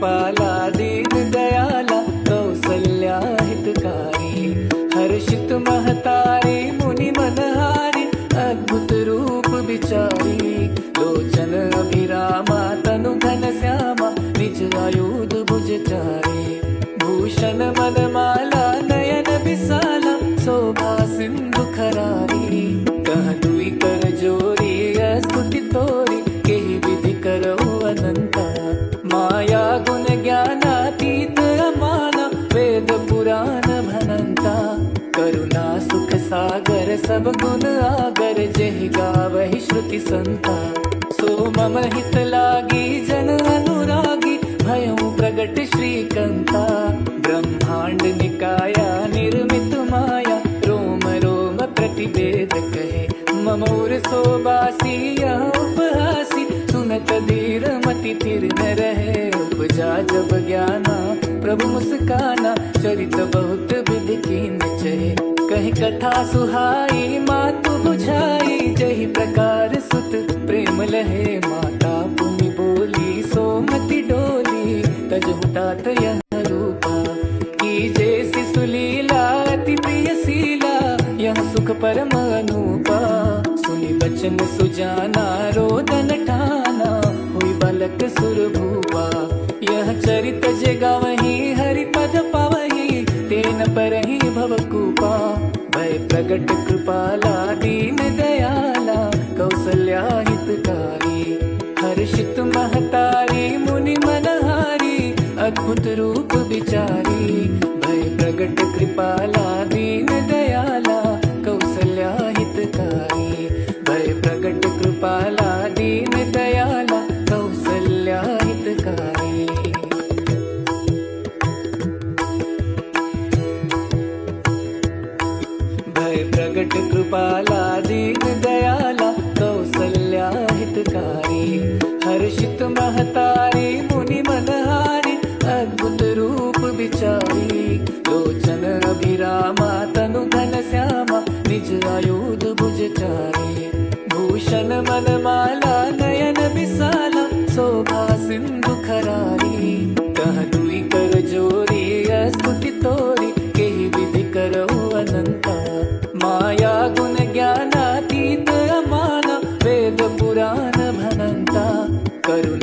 कृपाला दीन दयाला, कौसल्या हितकारी। हर्षित महतारी, मुनि मनहारी, अद्भुत रूप विचारी लोचन अभिरामा, तनु घन श्यामा, निज आयुध भुजचारी। भूषण मनमाला नयन विसाला शोभा सिंधु खरारी। कह दुई कर जोरी स्तुति तोरी, केहि विधि करो सब गुण आगर जेहि गावहि श्रुति संता। सो मम हित लागी, जन अनुरागी भयउ प्रगट श्रीकंता। ब्रह्मांड निकाया, निर्मित माया, रोम रोम प्रतिवेद कहे मम उर सोबासी, यह उपहासी, सुनत धीर मति थिर न रहे उपजा जब ज्ञाना, प्रभु मुस्काना, चरित बहुत विधि चहे कही कथा सुहाई, मातु बुझाई, जही प्रकार सुत। प्रेम लहे माता पुनि बोली, सोमति डोली यह रूपा। की जैसी सुलीला अति प्रिय सीला यह सुख परम अनूपा सुनी बचन सुजाना, रोदन ठाना, हुई बालक सुर भूपा यह चरित जगा वही हरि पद पावही तेन पर ही भव कूपा भय प्रगट कृपाला, दीन दयाला कौसल्या हितकारी हर्षित महतारी, मुनि मनहारी, अद्भुत रूप विचारी, भय प्रगट कृपाला प्रगट कृपाला दीन दयाला कौसल्या हितकारी। हर्षित महतारी मुनि मनहारी अद्भुत रूप विचारी लोचन अभिरामा तनु घन श्यामा निज आयुध भुजचारी। भूषण मनमाला नयन विसाला शोभा सिंधु खरारी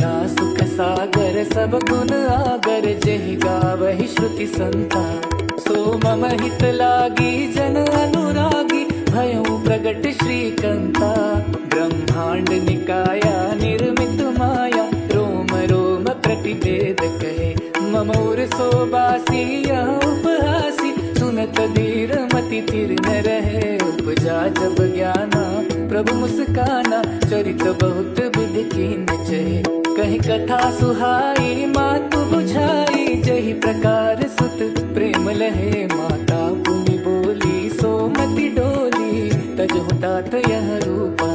करुणा सुख सागर, सब गुण आगर जेहि गावहि श्रुति संता। सो मम हित लागी, जन अनुरागी भयउ प्रगट श्रीकंता। ब्रह्मांड निकाया, निर्मित माया, रोम रोम प्रतिवेद कहे। मम उर सोबासी उपहासी, सुनत धीर मति थिर न रहे। उपजा जब ज्ञाना, प्रभु मुस्काना, चरित बहुत विधि न चहे। कही कथा सुहाई, मातु बुझाई, जही प्रकार सुत। प्रेम लहे माता पुनि बोली, सोमति डोली तजहु तात यह रूपा।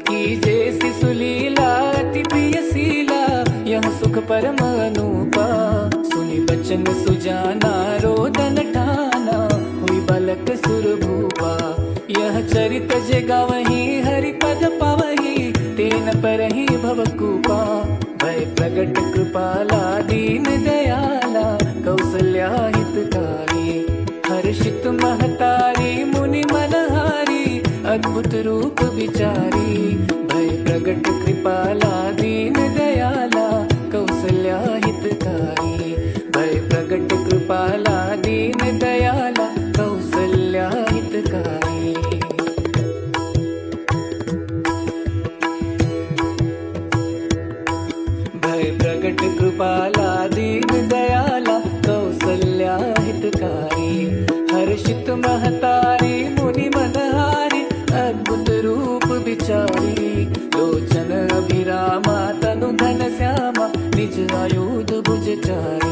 की जैसी सुलीला अति प्रिय सीला यह सुख परम अनूपा सुनि बचन सुजाना, रोदन ठाना, हुई बालक सुर भूपा यह चरित जगा वही हरि पद पावही, तेन पर ही भव कूपा भय प्रगट कृपाला दीन दयाला कौसल्या हितकारी हर्षित महतारी मुनि मनहारी अद्भुत रूप विचारी. भय प्रगट कृपाला मनहारी अद्भुत रूप बिचारी। लोचन अभिरामा तनु धन श्यामा निज आयुध भुजचारी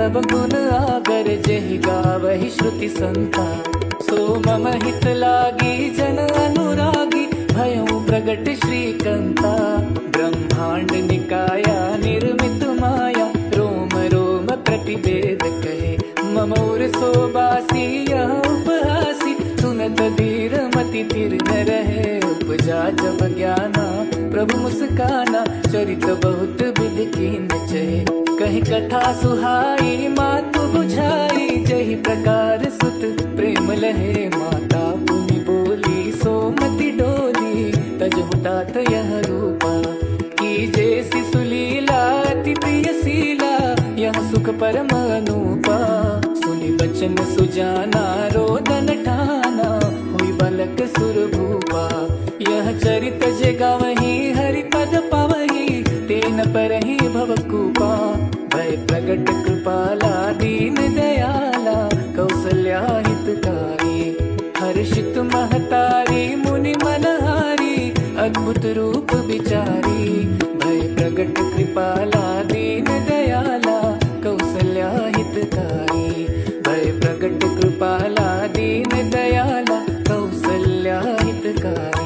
सब गुण आगर जेहि गावहि श्रुति संता। सो मम हित लागी, जन अनुरागी भयउ प्रगट श्रीकंता। ब्रह्मांड निकाया, निर्मित माया, रोम रोम प्रतिवेद कहे। ममोर सोबासी, यह उपहासी, सुनत धीर मति तीर न रहे। उपजा जब ज्ञाना, प्रभु मुस्काना, चरित बहुत विधि की नचे कही कथा सुहाई, मातु बुझाई, जही प्रकार सुत। प्रेम लहे माता पुनि बोली, सोमति डोली, तज हुतात यह रूपा। की जैसी सुलीला अति प्रियशीला यह सुख परम अनूपा सुनि बचन सुजाना, रोदन ठाना, हुई बालक सुर भूपा यह चरित जगा वही हरि पद पावही दीन परही भवकुपा भय प्रगट कृपाला दीन दयाला कौसल्या हितकारी हर्षित महतारी मुनि मनहारी अद्भुत रूप विचारी। भय प्रगट कृपाला दीन दयाला कौसल्या हितकारी भय प्रगट कृपाला दीन दयाला कौसल्या हितकारी